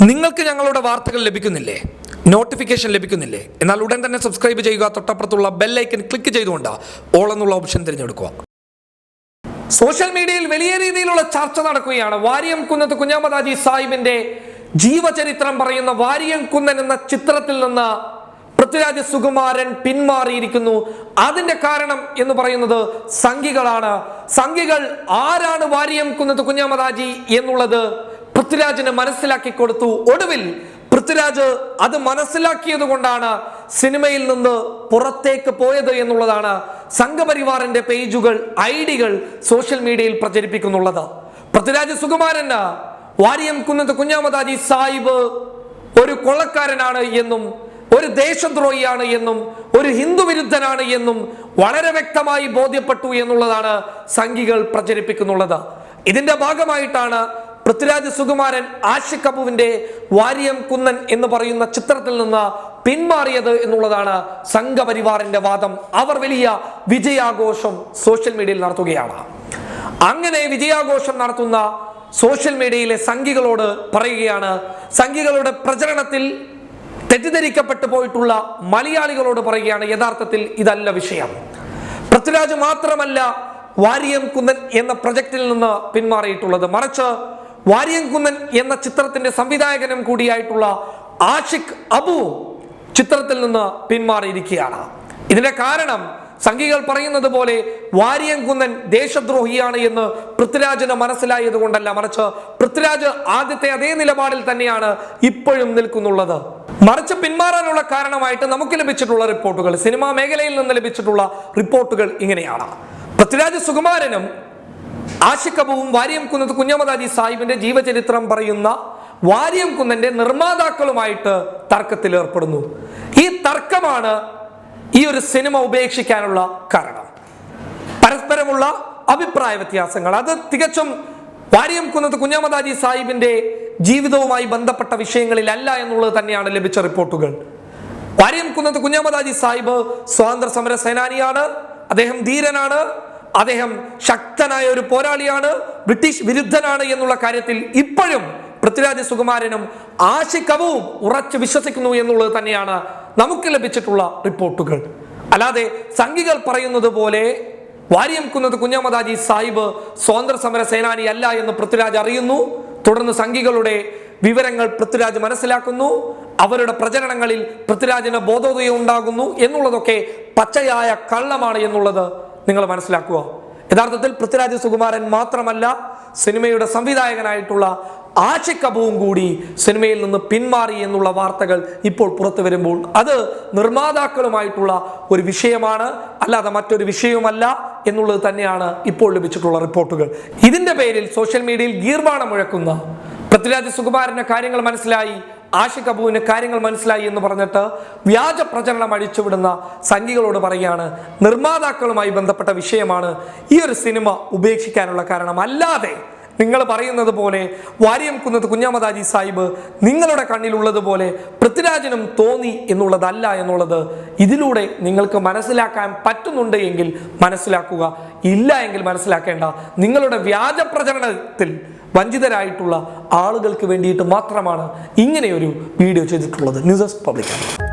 നിങ്ങൾക്ക് ഞങ്ങളുടെ വാർത്തകൾ ലഭിക്കുന്നില്ലേ? നോട്ടിഫിക്കേഷൻ ലഭിക്കുന്നില്ലേ? എന്നാൽ ഉടൻ തന്നെ സബ്സ്ക്രൈബ് ചെയ്യുക. തൊട്ടപ്പുറത്തുള്ള ബെല്ലൈക്കൻ ക്ലിക്ക് ചെയ്തുകൊണ്ട് ഓൾ എന്നുള്ള ഓപ്ഷൻ തിരഞ്ഞെടുക്കുക. സോഷ്യൽ മീഡിയയിൽ വലിയ രീതിയിലുള്ള ചർച്ച നടക്കുകയാണ്. വാര്യം കുന്നത്ത് കുഞ്ഞാമദാജി സാഹിബിന്റെ ജീവചരിത്രം പറയുന്ന വാര്യം കുന്നൻ എന്ന ചിത്രത്തിൽ നിന്ന് പൃഥ്വിരാജ് സുകുമാരൻ പിന്മാറിയിരിക്കുന്നു. അതിന്റെ കാരണം എന്ന് പറയുന്നത് സംഘികളാണ്. സംഘികൾ ആരാണ് വാര്യം കുന്നത്ത് കുഞ്ഞാമദാജി എന്നുള്ളത് പൃഥ്വിരാജിന് മനസ്സിലാക്കി കൊടുത്തു. ഒടുവിൽ പൃഥ്വിരാജ് അത് മനസ്സിലാക്കിയത് കൊണ്ടാണ് സിനിമയിൽ നിന്ന് പുറത്തേക്ക് പോയത് എന്നുള്ളതാണ് സംഘപരിവാറിന്റെ പേജുകൾ ഐ ഡികൾ സോഷ്യൽ മീഡിയയിൽ പ്രചരിപ്പിക്കുന്നുള്ളത്. പൃഥ്വിരാജ് സുകുമാരന് വാര്യം കുന്നത്ത് കുഞ്ഞാമദാജി സാഹിബ് ഒരു കൊള്ളക്കാരനാണ് എന്നും ഒരു ദേശദ്രോഹിയാണ് എന്നും ഒരു ഹിന്ദു വിരുദ്ധനാണ് എന്നും വളരെ വ്യക്തമായി ബോധ്യപ്പെട്ടു എന്നുള്ളതാണ് സംഘികൾ പ്രചരിപ്പിക്കുന്നുള്ളത്. ഇതിന്റെ ഭാഗമായിട്ടാണ് പൃഥ്വിരാജ് സുകുമാരൻ ആഷിഖ് വാര്യം വാരിയം കുന്നൻ എന്ന് പറയുന്ന ചിത്രത്തിൽ നിന്ന് പിന്മാറിയത് എന്നുള്ളതാണ് സംഘപരിവാറിന്റെ വാദം. അവർ വലിയ വിജയാഘോഷം സോഷ്യൽ മീഡിയയിൽ നടത്തുകയാണ്. അങ്ങനെ വിജയാഘോഷം നടത്തുന്ന സോഷ്യൽ മീഡിയയിലെ സംഘികളോട് പറയുകയാണ് സംഘികളുടെ പ്രചരണത്തിൽ തെറ്റിദ്ധരിക്കപ്പെട്ടു പോയിട്ടുള്ള മലയാളികളോട് പറയുകയാണ് യഥാർത്ഥത്തിൽ ഇതല്ല വിഷയം. പൃഥ്വിരാജ് മാത്രമല്ല വാര്യം കുന്നൻ എന്ന പ്രൊജക്റ്റിൽ നിന്ന് പിന്മാറിയിട്ടുള്ളത്. മറിച്ച് വാരിയം കുന്നൻ എന്ന ചിത്രത്തിന്റെ സംവിധായകനും കൂടിയായിട്ടുള്ള ആഷിഖ് അബു ചിത്രത്തിൽ നിന്ന് പിന്മാറിയിരിക്കുകയാണ്. ഇതിന്റെ കാരണം സംഘികൾ പറയുന്നത് പോലെ വാര്യംകുന്നൻ ദേശദ്രോഹിയാണ് എന്ന് പൃഥ്വിരാജിന് മനസ്സിലായത് കൊണ്ടല്ല. മറിച്ച് പൃഥ്വിരാജ് ആദ്യത്തെ അതേ നിലപാടിൽ തന്നെയാണ് ഇപ്പോഴും നിൽക്കുന്നുള്ളത്. മറിച്ച് പിന്മാറാനുള്ള കാരണമായിട്ട് നമുക്ക് ലഭിച്ചിട്ടുള്ള റിപ്പോർട്ടുകൾ സിനിമാ മേഖലയിൽ നിന്ന് ലഭിച്ചിട്ടുള്ള റിപ്പോർട്ടുകൾ ഇങ്ങനെയാണ്. പൃഥ്വിരാജ് സുകുമാരനും ആഷിഖ് കപൂവും വാരിയം കുന്നത്ത് കുഞ്ഞമദാജി സാഹിബിന്റെ ജീവചരിത്രം പറയുന്ന വാര്യംകുന്നന്റെ നിർമ്മാതാക്കളുമായിട്ട് തർക്കത്തിൽ ഏർപ്പെടുന്നു. ഈ തർക്കമാണ് ഈ ഒരു സിനിമ ഉപേക്ഷിക്കാനുള്ള കാരണം. പരസ്പരമുള്ള അഭിപ്രായ വ്യത്യാസങ്ങൾ. അത് തികച്ചും വാരിയം കുഞ്ഞമദാജി സാഹിബിന്റെ ജീവിതവുമായി ബന്ധപ്പെട്ട വിഷയങ്ങളിലല്ല എന്നുള്ളത് തന്നെയാണ് ലഭിച്ച റിപ്പോർട്ടുകൾ. വാരിയം കുഞ്ഞമദാജി കുഞ്ഞാമദാജി സാഹിബ് സ്വാതന്ത്ര്യ സമര സേനാനിയാണ്. അദ്ദേഹം ധീരനാണ്. അദ്ദേഹം ശക്തനായ ഒരു പോരാളിയാണ് ബ്രിട്ടീഷ് വിരുദ്ധനാണ് എന്നുള്ള കാര്യത്തിൽ ഇപ്പോഴും പൃഥ്വിരാജ് സുകുമാരനും ആശിക്കവും ഉറച്ചു വിശ്വസിക്കുന്നു എന്നുള്ളത് തന്നെയാണ് നമുക്ക് ലഭിച്ചിട്ടുള്ള റിപ്പോർട്ടുകൾ. അല്ലാതെ സംഘികൾ പറയുന്നത് പോലെ വാര്യം കുന്നത് കുഞ്ഞാമദാജി സാഹിബ് സ്വാതന്ത്ര്യ സമര സേനാനി അല്ല എന്ന് പൃഥ്വിരാജ് അറിയുന്നു. തുടർന്ന് സംഘികളുടെ വിവരങ്ങൾ പൃഥ്വിരാജ് മനസ്സിലാക്കുന്നു. അവരുടെ പ്രചരണങ്ങളിൽ പൃഥ്വിരാജിന് ബോധോദയം ഉണ്ടാകുന്നു. എന്നുള്ളതൊക്കെ പച്ചയായ കള്ളമാണ് എന്നുള്ളത് നിങ്ങൾ മനസ്സിലാക്കുക യഥാർത്ഥത്തിൽ പൃഥ്വിരാജ് സുകുമാരൻ മാത്രമല്ല സിനിമയുടെ സംവിധായകനായിട്ടുള്ള ആഷിഖ് കപൂവും കൂടി സിനിമയിൽ നിന്ന് പിന്മാറി എന്നുള്ള വാർത്തകൾ ഇപ്പോൾ പുറത്തു വരുമ്പോൾ അത് നിർമ്മാതാക്കളുമായിട്ടുള്ള ഒരു വിഷയമാണ് അല്ലാതെ മറ്റൊരു വിഷയവുമല്ല എന്നുള്ളത് തന്നെയാണ് ഇപ്പോൾ ലഭിച്ചിട്ടുള്ള റിപ്പോർട്ടുകൾ. ഇതിന്റെ പേരിൽ സോഷ്യൽ മീഡിയയിൽ ഗീർവാണം മുഴക്കുന്ന പൃഥ്വിരാജ് സുകുമാരന്റെ കാര്യങ്ങൾ മനസ്സിലായി. ആഷിഖ് കപൂവിന് കാര്യങ്ങൾ മനസ്സിലായി എന്ന് പറഞ്ഞിട്ട് വ്യാജ പ്രചരണം അഴിച്ചുവിടുന്ന സംഘികളോട് പറയുകയാണ്. നിർമ്മാതാക്കളുമായി ബന്ധപ്പെട്ട വിഷയമാണ് ഈ ഒരു സിനിമ ഉപേക്ഷിക്കാനുള്ള കാരണം. അല്ലാതെ നിങ്ങൾ പറയുന്നത് പോലെ വാര്യം കുന്നത് കുഞ്ഞാമദാജി സാഹിബ് നിങ്ങളുടെ കണ്ണിലുള്ളതുപോലെ പൃഥ്വിരാജനും തോന്നി എന്നുള്ളതല്ല എന്നുള്ളത് ഇതിലൂടെ നിങ്ങൾക്ക് മനസ്സിലാക്കാൻ പറ്റുന്നുണ്ട് എങ്കിൽ മനസ്സിലാക്കുക. ഇല്ല എങ്കിൽ മനസ്സിലാക്കേണ്ട. നിങ്ങളുടെ വ്യാജ പ്രചരണത്തിൽ വഞ്ചിതരായിട്ടുള്ള ആളുകൾക്ക് വേണ്ടിയിട്ട് മാത്രമാണ് ഇങ്ങനെയൊരു വീഡിയോ ചെയ്തിട്ടുള്ളത്. ന്യൂസ് പബ്ലിക്കാണ്